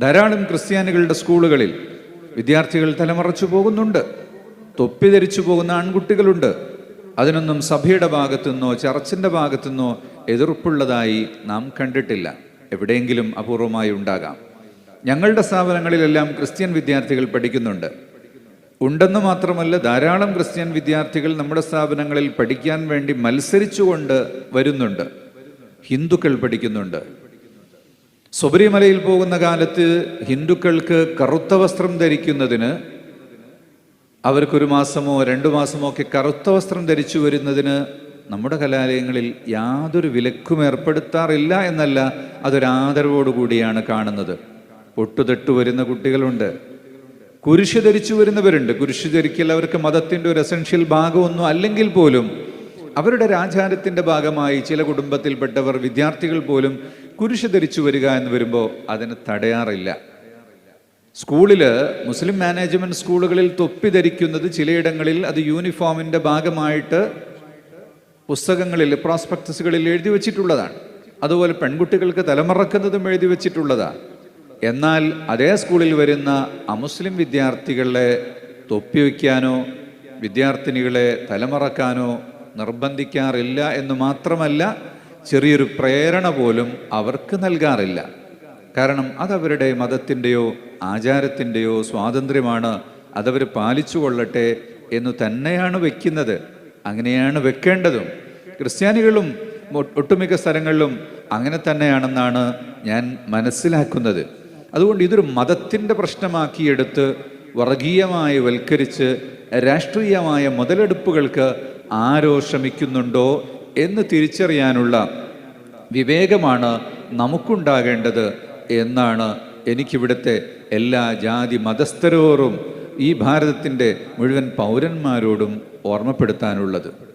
ധാരാളം ക്രിസ്ത്യാനികളുടെ സ്കൂളുകളിൽ വിദ്യാർത്ഥികൾ തലമറച്ചു പോകുന്നുണ്ട്. തൊപ്പി ധരിച്ചു പോകുന്ന ആൺകുട്ടികളുണ്ട്. അതിനൊന്നും സഭയുടെ ഭാഗത്തുനിന്നോ ചർച്ചിന്റെ ഭാഗത്തുനിന്നോ എതിർപ്പുള്ളതായി നാം കണ്ടിട്ടില്ല. എവിടെയെങ്കിലും അപൂർവമായി ഉണ്ടാകാം. ഞങ്ങളുടെ സ്ഥാപനങ്ങളിലെല്ലാം ക്രിസ്ത്യൻ വിദ്യാർത്ഥികൾ പഠിക്കുന്നുണ്ട്. ഉണ്ടെന്ന് മാത്രമല്ല ധാരാളം ക്രിസ്ത്യൻ വിദ്യാർത്ഥികൾ നമ്മുടെ സ്ഥാപനങ്ങളിൽ പഠിക്കാൻ വേണ്ടി മത്സരിച്ചുകൊണ്ട് വരുന്നുണ്ട്. ഹിന്ദുക്കൾ പഠിക്കുന്നുണ്ട്. ശബരിമലയിൽ പോകുന്ന കാലത്ത് ഹിന്ദുക്കൾക്ക് കറുത്ത വസ്ത്രം ധരിക്കുന്നതിന് അവർക്കൊരു മാസമോ രണ്ടു മാസമോ ഒക്കെ കറുത്ത വസ്ത്രം ധരിച്ചു വരുന്നതിന് നമ്മുടെ കലാലയങ്ങളിൽ യാതൊരു വിലക്കും ഏർപ്പെടുത്താറില്ല എന്നല്ല അതൊരാദരവോടുകൂടിയാണ് കാണുന്നത്. പൊട്ടുതെട്ടു വരുന്ന കുട്ടികളുണ്ട്. കുരിശ് ധരിച്ചു വരുന്നവരുണ്ട്. കുരിശ് ധരിക്കൽ അവർക്ക് മതത്തിന്റെ ഒരു എസൻഷ്യൽ ഭാഗമൊന്നും അല്ലെങ്കിൽ പോലും അവരുടെ രാജാരത്തിന്റെ ഭാഗമായി ചില കുടുംബത്തിൽപ്പെട്ടവർ വിദ്യാർത്ഥികൾ പോലും കുരിശ് ധരിച്ചു വരിക എന്ന് വരുമ്പോൾ അതിന് തടയാറില്ല. സ്കൂളിൽ മുസ്ലിം മാനേജ്മെന്റ് സ്കൂളുകളിൽ തൊപ്പി ധരിക്കുന്നത് ചിലയിടങ്ങളിൽ അത് യൂണിഫോമിന്റെ ഭാഗമായിട്ട് പുസ്തകങ്ങളിൽ പ്രോസ്പെക്ടസുകളിൽ എഴുതി വെച്ചിട്ടുള്ളതാണ്. അതുപോലെ പെൺകുട്ടികൾക്ക് തലമറക്കുന്നതും എഴുതി വെച്ചിട്ടുള്ളതാണ്. എന്നാൽ അതേ സ്കൂളിൽ വരുന്ന അമുസ്ലിം വിദ്യാർത്ഥികളെ തൊപ്പി വയ്ക്കാനോ വിദ്യാർത്ഥിനികളെ തലമറക്കാനോ നിർബന്ധിക്കാറില്ല എന്ന് മാത്രമല്ല ചെറിയൊരു പ്രേരണ പോലും അവർക്ക് നൽകാറില്ല. കാരണം അതവരുടെ മതത്തിന്റെയോ ആചാരത്തിന്റെയോ സ്വാതന്ത്ര്യമാണ് അതവർ പാലിച്ചു കൊള്ളട്ടെ എന്ന് തന്നെയാണ് വെക്കുന്നത്. അങ്ങനെയാണ് വെക്കേണ്ടതും. ക്രിസ്ത്യാനികളും ഒട്ടുമിക്ക സ്ഥലങ്ങളിലും അങ്ങനെ തന്നെയാണെന്നാണ് ഞാൻ മനസ്സിലാക്കുന്നത്. അതുകൊണ്ട് ഇതൊരു മതത്തിന്റെ പ്രശ്നമാക്കിയെടുത്ത് വർഗീയമായി വൽക്കരിച്ച് രാഷ്ട്രീയമായ മുതലെടുപ്പുകൾക്ക് ആരോ ശ്രമിക്കുന്നുണ്ടോ എന്ന് തിരിച്ചറിയാനുള്ള വിവേകമാണ് നമുക്കുണ്ടാകേണ്ടത് എന്നാണ് എനിക്കിവിടുത്തെ എല്ലാ ജാതി മതസ്ഥരോറും ഈ ഭാരതത്തിന്റെ മുഴുവൻ പൗരന്മാരോടും ഓർമ്മപ്പെടുത്താനുള്ളത്.